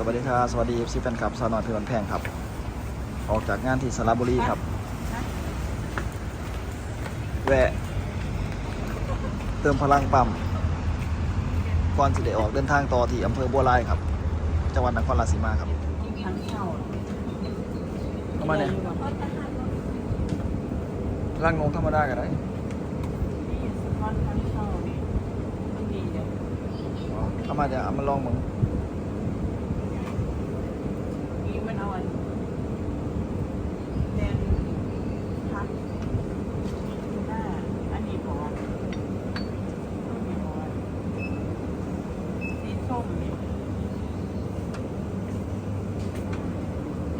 สวัสดีครับสวัสดีซีแฟนคลับสาวน้อยเพลินแพงครับ ออกจากงานที่สระบุรีครับ แวะ เติมพลังปั๊มก่อนสิได้ออกเดินทางต่อที่อำเภอบัวลายครับ จังหวัดนครราชสีมาครับทั้งเช่าเข้ามาเนี่ยร่างงงธรรมดาก็ได้นี่สปอนทั้งเช่ามันดีเลยอ๋อเอามาเดี๋ยวเอามาลองมึง นี่มันเอาอันแดนพักหน้าอันนี้บอลอันนี้บอลสีส้มนี่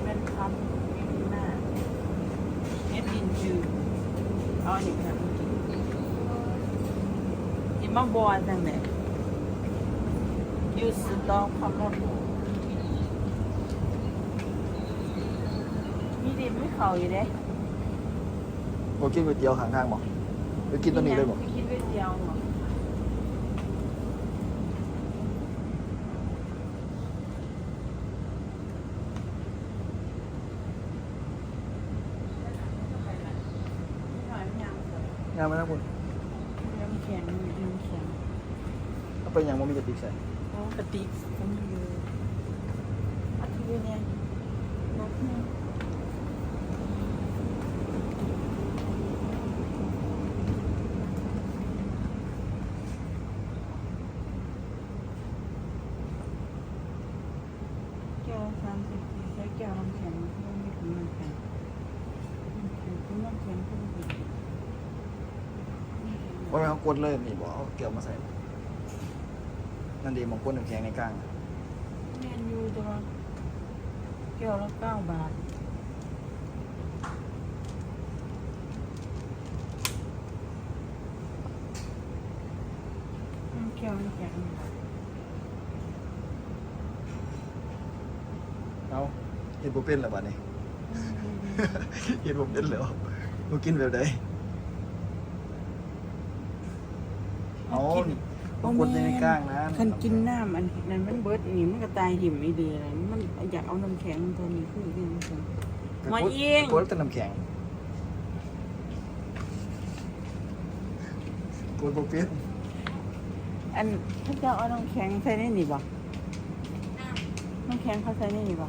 เป็นพับมีหน้าเอ็ดดินจืด เอาอันนี้ค่ะอีมาบอลจังไหนยูสตองคำนวณมีดินไม่เข่าอยู่เด้บ่กินก๋วยเตี๋ยวข้างๆบ่หรือกินตัวนี้เลยบ่ไม่คิดว่าเดียวเหรอหน่อยยังเถอะ งานไหมนะคุณน้ำแข็งน้ำแข็งเอาไปยังบ่มีกระติกใส่โอ้กระติกผมอยู่อาทิตย์เนี่ยนกเนี่ยแก้วสามสิบสี่ใช้แก้วน้ำแข็งไม่มีถุงน้ำแข็งถุงน้ำแข็งเพิ่มอีก บ่แม่นเขากดเลยนี่บ่เอาเกี่ยวมาใส่ นั่นดีหมองกดน้ำแข็งในกลางแมนยูตัวแก้วละเก้าบาทน้ำแก้วน้ำแข็งเอาเห็นบ่เป็นแล้วบัดนี้เห็นบ่เป็นแล้วบ่กินแบบใด เอาต้องกดในกลางนะคันกินน้ำอันนั้นมันเบิดอันนี้มันก็ตายหิมไม่ดีอะไรมันอยากเอาน้ำแข็งตัวนี้ขึ้นขึ้นขึ้นมาเองกดแต่น้ำแข็งกดบ่เป็นอันถ้าจะเอาน้ำแข็งใส่ในนี่บ่น้ำแข็งเขาใส่ในนี่บ่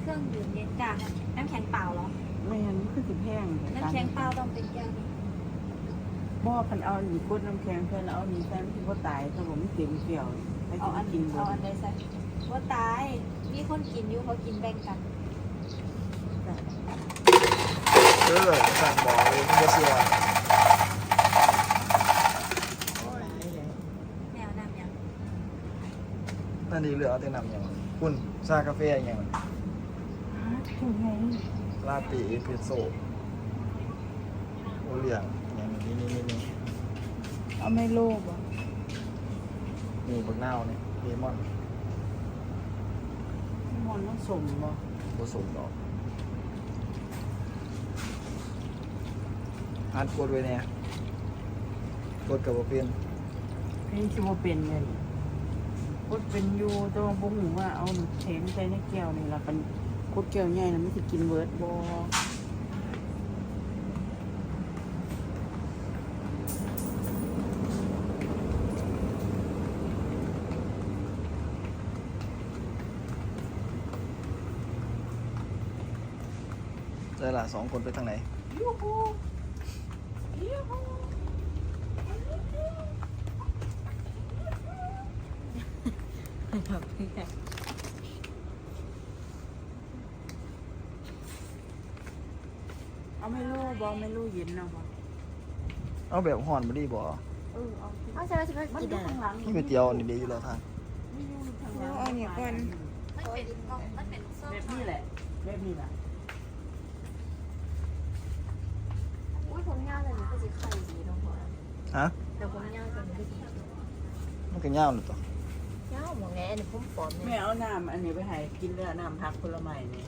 เครื่องดื่มเย็นจ้ะน้ำแข็งเปล่าเหรอไม่งั้นมันคือสิแพงน้ำแข็งเปล่าต้องเป็นแก้วนี้ บ่คันเอาอันนี้กดน้ำแข็งใส่แล้วเอาอันนี้ใส่มันสิบ่ตายถ้าผมไม่เต็มเปรี้ยวให้เอาอันกินเอาอันใดใส่ว่าตาย มีคนกินอยู่เขากินแบ่งกันเออสั่งบอกเลยมันบ่เชื่อโอ้ยแนวน้ำยังนั่นดีเหลือเอาแต่น้ำหยังคุณชากาแฟอหยังถึงไงลาต้เอสเปรสโซ่โอเลี้ยง นี้นี่นี่นี่เอาไม่โลภอะนี่บักนาวนี่เลมอนมันต้องสมบ่ผสมดอกอ่านกดไว้แน่กดกับบ่เป็นนี่สิบ่เป็นเลยกดเป็นอยู่แต่ว่าบ่ฮู้ว่าเอาน้ำแข็งใส่ในแก้วนี่ล่ะกันกดแก้วใหญ่น่ะมันสิกินเบิดบ่ ได้ล่ะสองคนไปทางไหนยูฮูยูฮูเอาไม่รู้บ่ไม่รู้เย็นเนาะบ่เอาแบบห่อนบ่ดีบ่เออเอาสิเอาใช่ไหมใช่ไหมมันกินอยู่ได้ข้างหลังนี่ก๋วยเตี๋ยวนี่ดีอยู่แล้วทางมันอยู่ข้างหลังมันเป็นกล่องมันเป็นส้ม แบบนี้แหละแบบนี้แหละ อุ้ยผม ยาวเลยมันก็จะไข่สีตรงหัวฮะแต่ผมยาวจนไม่ดีมันก็ยาวนี่ตัวยาวหมดไงอันนี้ผมปลอมแม่เนี่ยเอาน้ำอันนี้ไปให้กินเลือน้ำพักผลไม้นี่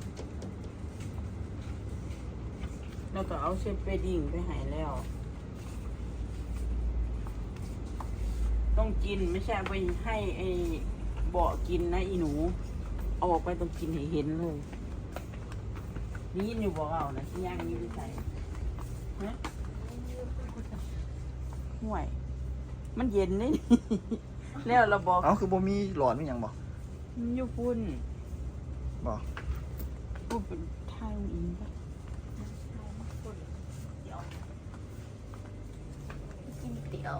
แล้วก็เอาเชฟเปดิ้งไปให้แล้ว ต้องกินไม่ใช่เอาไปให้ไอ้เบาะกินนะอีหนูออกไปต้องกินให้เห็นเลยนี่อยู่บอกเอานะที่ย่างอยู่ที่ใส่ฮะ ห่วย มันเย็นนี่ แล้วเราบอกเอ้าคือบ่มีหลอดมีหยังบ่มันอยู่ปุ่นบ่ปุ่นเป็นไทยอินปะกินเตี๋ยว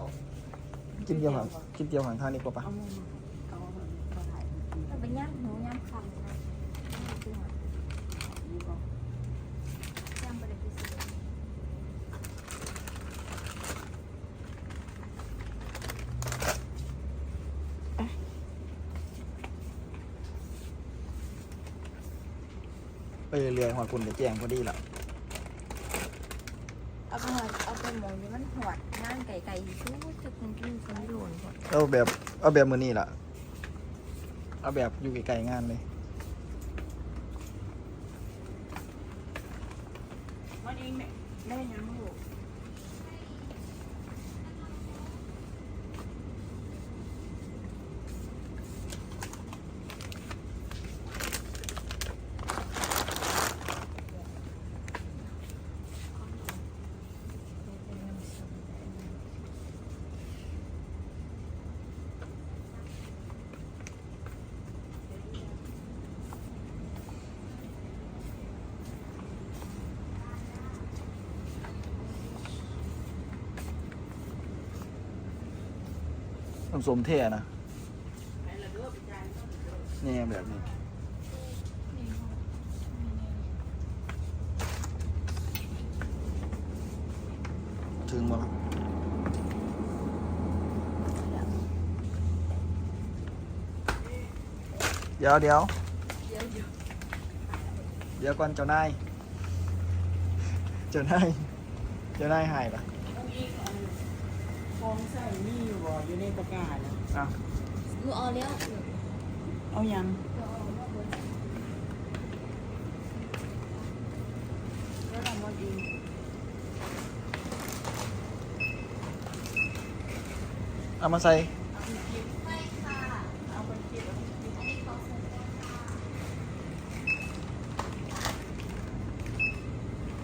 กินเดียวหางกินเดียวหางทางนี้กว่าปะเอามาเอามาเอาถ่ายกิน ถ้าเป็นย่างหมูย่างคำนะคือหา นี่ก็ ย่างไปเลยพิเศษ ไป เรื่อยๆหัวคุณจะแจ้งพอดีล่ะเอาไปหอดเอาไปหมองที่มันหอดย่างไก่ไก่ชู้จะกินกินกินไม่โดนก่อนเอาแบบเอาแบบมื้อนี้ล่ะเอาแบบอยู่ไกลๆงานเลยมันเองเนี่ยได้ยังลูก น้ำส้มเท่นะไปละเด้อไปจ่ายเงินเด้อนี่แบบนี้ถึงหมดครับเดี๋ยวเดี๋ยวเดี๋ยวเดี๋ยวเดี๋ยวก่อนเจ้านาย เจ้านาย เจ้านายหายปะ ต้องอีกอันฟองใส่นี่อยู่บ่อยู่ในตะกร้านะอะหนูเอาแล้วหนูเอายังเอาแล้วเบิดแล้วเรามันเองเอามาใส่เอาไปคิดไม่ค่ะเอาไปคิดเอาไปคิดอันนี้ของส่วนตัวค่ะ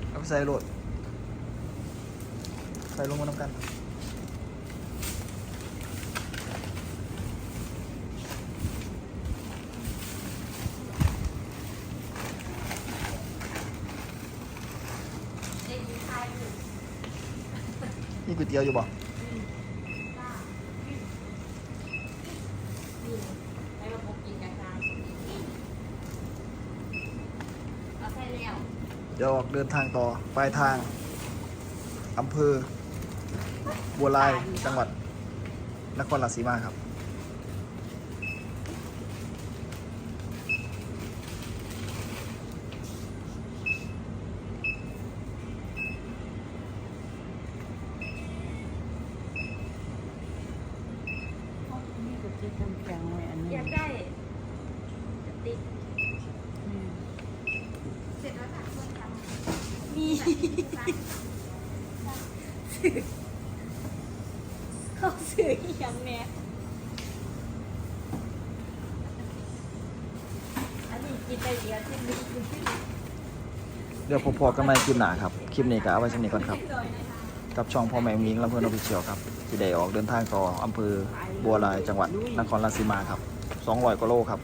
เอาไปใส่โหลด ใส่ลงมาน้ำกัน เด็กชายอยู่ นี่ ก๋วยเตี๋ยวอยู่บ่ค่ะนี่ให้มาพบกินกันค่ะเอาใส่แล้วเดี๋ยวออกเดินทางต่อปลายทางอำเภอบัวลายจังหวัดนครราชสีมาครับ นี่ก็จะทำแกงไว้อันนี้ อยากได้ติด อืม เสร็จแล้วค่ะเครื่องทำมี เขาซื้ออีหยังแม่อันนี้กินได้เดียวที่นี่เดี๋ยวพบๆกันม่คลิปหนาครับ คลิปนี้ก็เอาไว้สำนี้ก่อนครับ กับช่องพ่อแม่มิงลำเพลินอพิเชียลครับที่ได้ออกเดินทางต่ออำเภอบัวลายจังหวัดนครราชสีมาครับ200กว่าโลครับ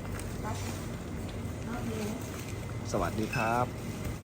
สวัสดีครับ